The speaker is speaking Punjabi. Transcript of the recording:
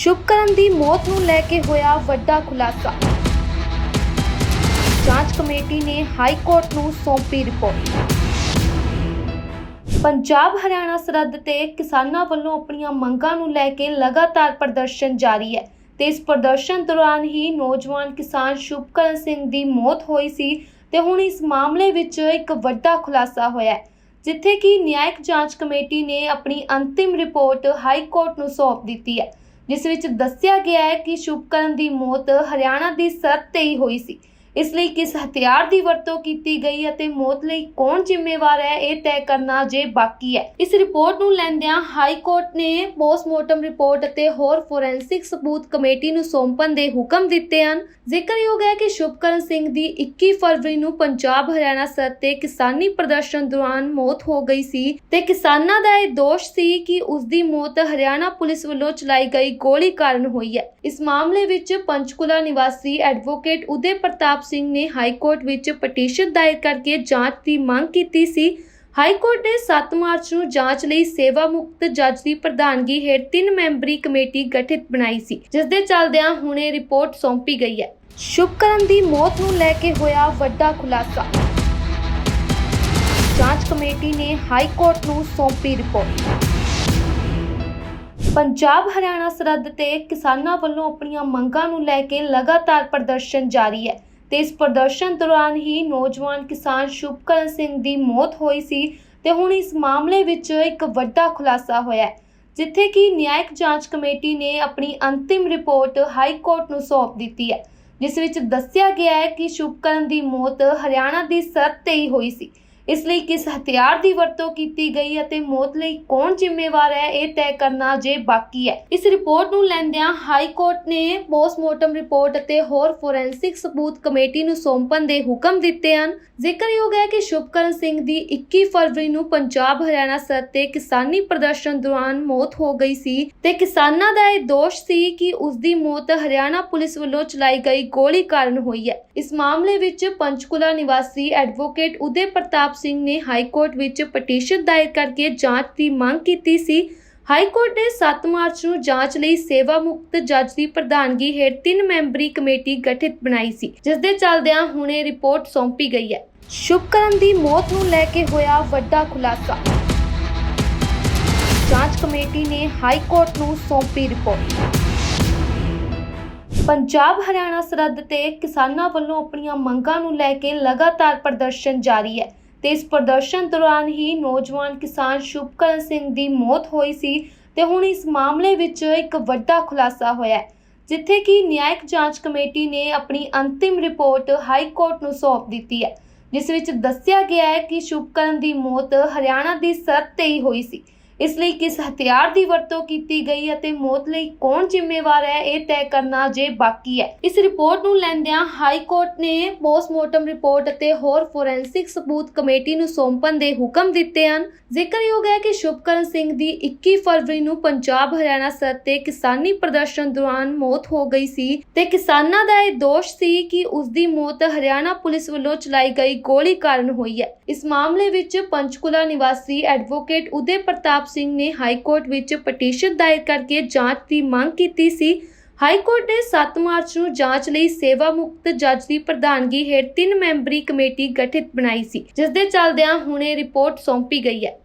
ਸ਼ੁਭਕਰਨ ਦੀ ਮੌਤ ਨੂੰ ਲੈ ਕੇ ਹੋਇਆ ਵੱਡਾ ਖੁਲਾਸਾ। ਜਾਂਚ ਕਮੇਟੀ ਨੇ ਹਾਈ ਕੋਰਟ ਨੂੰ ਸੌਂਪੀ ਰਿਪੋਰਟ। ਪੰਜਾਬ ਹਰਿਆਣਾ ਸਰਹੱਦ ਤੇ ਕਿਸਾਨਾਂ ਵੱਲੋਂ ਆਪਣੀਆਂ ਮੰਗਾਂ ਨੂੰ ਲੈ ਕੇ ਲਗਾਤਾਰ ਪ੍ਰਦਰਸ਼ਨ ਜਾਰੀ ਹੈ ਤੇ ਇਸ ਪ੍ਰਦਰਸ਼ਨ ਦੌਰਾਨ ਹੀ ਨੌਜਵਾਨ ਕਿਸਾਨ ਸ਼ੁਭਕਰਨ ਸਿੰਘ ਦੀ ਮੌਤ ਹੋਈ ਸੀ ਤੇ ਹੁਣ ਇਸ ਮਾਮਲੇ ਵਿੱਚ ਇੱਕ ਵੱਡਾ ਖੁਲਾਸਾ ਹੋਇਆ ਹੈ, ਜਿੱਥੇ ਕਿ ਨਿਆਇਕ ਜਾਂਚ ਕਮੇਟੀ ਨੇ ਆਪਣੀ ਅੰਤਿਮ ਰਿਪੋਰਟ ਹਾਈ ਕੋਰਟ ਨੂੰ ਸੌਂਪ ਦਿੱਤੀ ਹੈ। ਜਿਸ ਵਿੱਚ ਦੱਸਿਆ ਗਿਆ ਹੈ ਕਿ ਸ਼ੁਭਕਰਨ ਦੀ ਮੌਤ ਹਰਿਆਣਾ ਦੀ ਸਰਹੱਦ ਤੇ ਹੀ ਹੋਈ ਸੀ। ਇਸ ਲਈ ਕਿਸ ਹਥਿਆਰ ਦੀ ਵਰਤੋਂ ਕੀਤੀ ਗਈ ਅਤੇ ਮੌਤ ਲਈ ਕੌਣ ਜ਼ਿੰਮੇਵਾਰ ਹੈ, ਇਹ ਤੈਅ ਕਰਨਾ ਜੇ ਬਾਕੀ ਹੈ। ਇਸ ਰਿਪੋਰਟ ਨੂੰ ਲੈਂਦਿਆਂ ਹਾਈ ਕੋਰਟ ਨੇ ਪੋਸਟਮਾਰਟਮ ਰਿਪੋਰਟ ਅਤੇ ਹੋਰ ਫੋਰੈਂਸਿਕ ਸਬੂਤ ਕਮੇਟੀ ਨੂੰ ਸੌਂਪਣ ਦੇ ਹੁਕਮ ਦਿੱਤੇ ਹਨ। ਜ਼ਿਕਰਯੋਗ ਹੈ ਕਿ ਸ਼ੁਭਕਰਨ ਸਿੰਘ ਦੀ 21 ਫਰਵਰੀ ਨੂੰ ਪੰਜਾਬ ਹਰਿਆਣਾ ਸਰਹੱਦ ਤੇ ਕਿਸਾਨੀ ਪ੍ਰਦਰਸ਼ਨ ਦੌਰਾਨ ਮੌਤ ਹੋ ਗਈ ਸੀ ਤੇ ਕਿਸਾਨਾਂ ਦਾ ਇਹ ਦੋਸ਼ ਸੀ ਕਿ ਉਸ ਦੀ ਮੌਤ ਹਰਿਆਣਾ ਪੁਲਿਸ ਵੱਲੋਂ ਚਲਾਈ ਗਈ ਗੋਲੀ ਕਾਰਨ ਹੋਈ ਹੈ। ਇਸ ਮਾਮਲੇ ਵਿੱਚ ਪੰਚਕੁਲਾ ਨਿਵਾਸੀ ਐਡਵੋਕੇਟ ਉਦੇ ਪ੍ਰਤਾਪ ਸਿੰਘ ਨੇ ਹਾਈ ਕੋਰਟ ਵਿੱਚ ਪਟੀਸ਼ਨ ਦਾਇਰ ਕਰਕੇ ਜਾਂਚ ਦੀ ਮੰਗ ਕੀਤੀ ਸੀ। ਹਾਈ ਕੋਰਟ ਨੇ 7 ਮਾਰਚ ਨੂੰ ਜਾਂਚ ਲਈ ਸੇਵਾ ਮੁਕਤ ਜੱਜ ਦੀ ਪ੍ਰਧਾਨਗੀ ਹੇਠ ਤਿੰਨ ਮੈਂਬਰੀ ਕਮੇਟੀ ਗਠਿਤ ਬਣਾਈ ਸੀ, ਜਿਸ ਦੇ ਚੱਲਦਿਆਂ ਹੁਣੇ ਰਿਪੋਰਟ ਸੌਂਪੀ ਗਈ ਹੈ। ਸ਼ੁਭਕਰਨ ਦੀ ਮੌਤ ਨੂੰ ਲੈ ਕੇ ਹੋਇਆ ਵੱਡਾ ਖੁਲਾਸਾ। ਜਾਂਚ ਕਮੇਟੀ ਨੇ ਹਾਈ ਕੋਰਟ ਨੂੰ ਸੌਂਪੀ ਰਿਪੋਰਟ। ਪੰਜਾਬ ਹਰਿਆਣਾ ਸਰਹੱਦ ਤੇ ਕਿਸਾਨਾਂ ਵੱਲੋਂ ਆਪਣੀਆਂ ਮੰਗਾਂ ਨੂੰ ਲੈ ਕੇ ਲਗਾਤਾਰ ਪ੍ਰਦਰਸ਼ਨ ਜਾਰੀ ਹੈ। ਤੇ ਇਸ ਪ੍ਰਦਰਸ਼ਨ ਦੌਰਾਨ ਹੀ ਨੌਜਵਾਨ ਕਿਸਾਨ ਸ਼ੁਭਕਰਨ ਸਿੰਘ ਦੀ ਮੌਤ ਹੋਈ ਸੀ ਤੇ ਹੁਣ ਇਸ ਮਾਮਲੇ ਵਿੱਚ ਇੱਕ ਵੱਡਾ ਖੁਲਾਸਾ ਹੋਇਆ ਹੈ, ਜਿੱਥੇ ਕਿ ਨਿਆਇਕ ਜਾਂਚ ਕਮੇਟੀ ਨੇ ਆਪਣੀ ਅੰਤਿਮ ਰਿਪੋਰਟ ਹਾਈ ਕੋਰਟ ਨੂੰ ਸੌਂਪ ਦਿੱਤੀ ਹੈ, ਜਿਸ ਵਿੱਚ ਦੱਸਿਆ ਗਿਆ ਹੈ ਕਿ ਸ਼ੁਭਕਰਨ ਦੀ ਮੌਤ ਹਰਿਆਣਾ ਦੀ ਸਰਹੱਦ ਤੇ ਹੀ ਹੋਈ ਸੀ। ਇਸ ਲਈ ਕਿਸ ਹਥਿਆਰ ਦੀ ਵਰਤੋਂ ਕੀਤੀ ਗਈ ਅਤੇ ਮੌਤ ਲਈ ਕੌਣ ਜ਼ਿੰਮੇਵਾਰ ਹੈ, ਇਹ ਤੈਅ ਕਰਨਾ ਜੇ ਬਾਕੀ ਹੈ। ਇਸ ਰਿਪੋਰਟ ਨੂੰ ਲੈਂਦਿਆਂ ਹਾਈ ਕੋਰਟ ਨੇ ਪੋਸਟਮਾਰਟਮ ਰਿਪੋਰਟ ਅਤੇ ਹੋਰ ਫੋਰੈਂਸਿਕ ਸਬੂਤ ਕਮੇਟੀ ਨੂੰ ਸੌਂਪਣ ਦੇ ਹੁਕਮ ਦਿੱਤੇ ਹਨ। ਜ਼ਿਕਰਯੋਗ ਹੈ ਕਿ ਸ਼ੁਭਕਰਨ ਸਿੰਘ ਦੀ 21 ਫਰਵਰੀ ਨੂੰ ਪੰਜਾਬ ਹਰਿਆਣਾ ਸਰਹੱਦ ਤੇ ਕਿਸਾਨੀ ਪ੍ਰਦਰਸ਼ਨ ਦੌਰਾਨ ਮੌਤ ਹੋ ਗਈ ਸੀ ਤੇ ਕਿਸਾਨਾਂ ਦਾ ਇਹ ਦੋਸ਼ ਸੀ ਕਿ ਉਸ ਦੀ ਮੌਤ ਹਰਿਆਣਾ ਪੁਲਿਸ ਵੱਲੋਂ ਚਲਾਈ ਗਈ ਗੋਲੀ ਕਾਰਨ ਹੋਈ ਹੈ। ਇਸ ਮਾਮਲੇ ਵਿੱਚ ਪੰਚਕੁਲਾ ਨਿਵਾਸੀ ਐਡਵੋਕੇਟ ਉਦੇ ਪ੍ਰਤਾਪ ਸਿੰਘ ਨੇ ਹਾਈ ਕੋਰਟ ਵਿੱਚ ਪਟੀਸ਼ਨ ਦਾਇਰ ਕਰਕੇ ਜਾਂਚ ਦੀ ਮੰਗ ਕੀਤੀ ਸੀ। ਹਾਈ ਕੋਰਟ ਨੇ 7 ਮਾਰਚ ਨੂੰ ਜਾਂਚ ਲਈ ਸੇਵਾ ਮੁਕਤ ਜੱਜ ਦੀ ਪ੍ਰਧਾਨਗੀ ਹੇਠ ਤਿੰਨ ਮੈਂਬਰੀ ਕਮੇਟੀ ਗਠਿਤ ਬਣਾਈ ਸੀ, ਜਿਸ ਦੇ ਚੱਲਦਿਆਂ ਹੁਣੇ ਰਿਪੋਰਟ ਸੌਂਪੀ ਗਈ ਹੈ। ਸ਼ੁਭਕਰਨ ਦੀ ਮੌਤ ਨੂੰ ਲੈ ਕੇ ਹੋਇਆ ਵੱਡਾ ਖੁਲਾਸਾ। ਜਾਂਚ ਕਮੇਟੀ ਨੇ ਹਾਈ ਕੋਰਟ ਨੂੰ ਸੌਂਪੀ ਰਿਪੋਰਟ। ਪੰਜਾਬ ਹਰਿਆਣਾ ਸਰਹੱਦ ਤੇ ਕਿਸਾਨਾਂ ਵੱਲੋਂ ਆਪਣੀਆਂ ਮੰਗਾਂ ਨੂੰ ਲੈ ਕੇ ਲਗਾਤਾਰ ਪ੍ਰਦਰਸ਼ਨ ਜਾਰੀ ਹੈ। ਤੇ ਇਸ ਪ੍ਰਦਰਸ਼ਨ ਦੌਰਾਨ ਹੀ ਨੌਜਵਾਨ ਕਿਸਾਨ ਸ਼ੁਭਕਰਨ ਸਿੰਘ ਦੀ ਮੌਤ ਹੋਈ ਸੀ ਤੇ ਹੁਣ ਇਸ ਮਾਮਲੇ ਵਿੱਚ ਇੱਕ ਵੱਡਾ ਖੁਲਾਸਾ ਹੋਇਆ ਹੈ, ਜਿੱਥੇ ਕਿ ਨਿਆਇਕ ਜਾਂਚ ਕਮੇਟੀ ਨੇ ਆਪਣੀ ਅੰਤਿਮ ਰਿਪੋਰਟ ਹਾਈ ਕੋਰਟ ਨੂੰ ਸੌਂਪ ਦਿੱਤੀ ਹੈ, ਜਿਸ ਵਿੱਚ ਦੱਸਿਆ ਗਿਆ ਹੈ ਕਿ ਸ਼ੁਭਕਰਨ ਦੀ ਮੌਤ ਹਰਿਆਣਾ ਦੀ ਸਰਹੱਦ ਤੇ ਹੀ ਹੋਈ ਸੀ। ਇਸ ਲਈ ਕਿਸ ਹਥਿਆਰ ਦੀ ਵਰਤੋਂ ਕੀਤੀ ਗਈ ਅਤੇ ਮੌਤ ਲਈ ਕੌਣ ਜ਼ਿੰਮੇਵਾਰ ਹੈ, ਇਹ ਤੈਅ ਕਰਨਾ ਜੇ ਬਾਕੀ ਹੈ। ਇਸ ਰਿਪੋਰਟ ਨੂੰ ਲੈਂਦਿਆਂ ਹਾਈ ਕੋਰਟ ਨੇ ਪੋਸਟਮਾਰਟਮ ਰਿਪੋਰਟ ਅਤੇ ਹੋਰ ਫੋਰੈਂਸਿਕ ਸਬੂਤ ਕਮੇਟੀ ਨੂੰ ਸੌਂਪਣ ਦੇ ਹੁਕਮ ਦਿੱਤੇ ਹਨ। ਜ਼ਿਕਰਯੋਗ ਹੈ ਕਿ ਸ਼ੁਭਕਰਨ ਸਿੰਘ ਦੀ 21 ਫਰਵਰੀ ਨੂੰ ਪੰਜਾਬ ਹਰਿਆਣਾ ਸਰਹੱਦ ਤੇ ਕਿਸਾਨੀ ਪ੍ਰਦਰਸ਼ਨ ਦੌਰਾਨ ਮੌਤ ਹੋ ਗਈ ਸੀ ਤੇ ਕਿਸਾਨਾਂ ਦਾ ਇਹ ਦੋਸ਼ ਸੀ ਕਿ ਉਸ ਦੀ ਮੌਤ ਹਰਿਆਣਾ ਪੁਲਿਸ ਵੱਲੋਂ ਚਲਾਈ ਗਈ ਗੋਲੀ ਕਾਰਨ ਹੋਈ ਹੈ। ਇਸ ਮਾਮਲੇ ਵਿੱਚ ਪੰਚਕੁਲਾ ਨਿਵਾਸੀ ਐਡਵੋਕੇਟ ਉਦੇ ਪ੍ਰਤਾਪ ਸਿੰਘ ਨੇ ਹਾਈ ਕੋਰਟ ਵਿੱਚ ਪਟੀਸ਼ਨ ਦਾਇਰ ਕਰਕੇ ਜਾਂਚ ਦੀ ਮੰਗ ਕੀਤੀ ਸੀ। ਹਾਈ ਕੋਰਟ ਨੇ 7 ਮਾਰਚ ਨੂੰ ਜਾਂਚ ਲਈ ਸੇਵਾ ਮੁਕਤ ਜੱਜ ਦੀ ਪ੍ਰਧਾਨਗੀ ਹੇਠ ਤਿੰਨ ਮੈਂਬਰੀ ਕਮੇਟੀ ਗਠਿਤ ਬਣਾਈ ਸੀ, ਜਿਸ ਦੇ ਚੱਲਦਿਆਂ ਹੁਣੇ ਰਿਪੋਰਟ ਸੌਂਪੀ ਗਈ ਹੈ।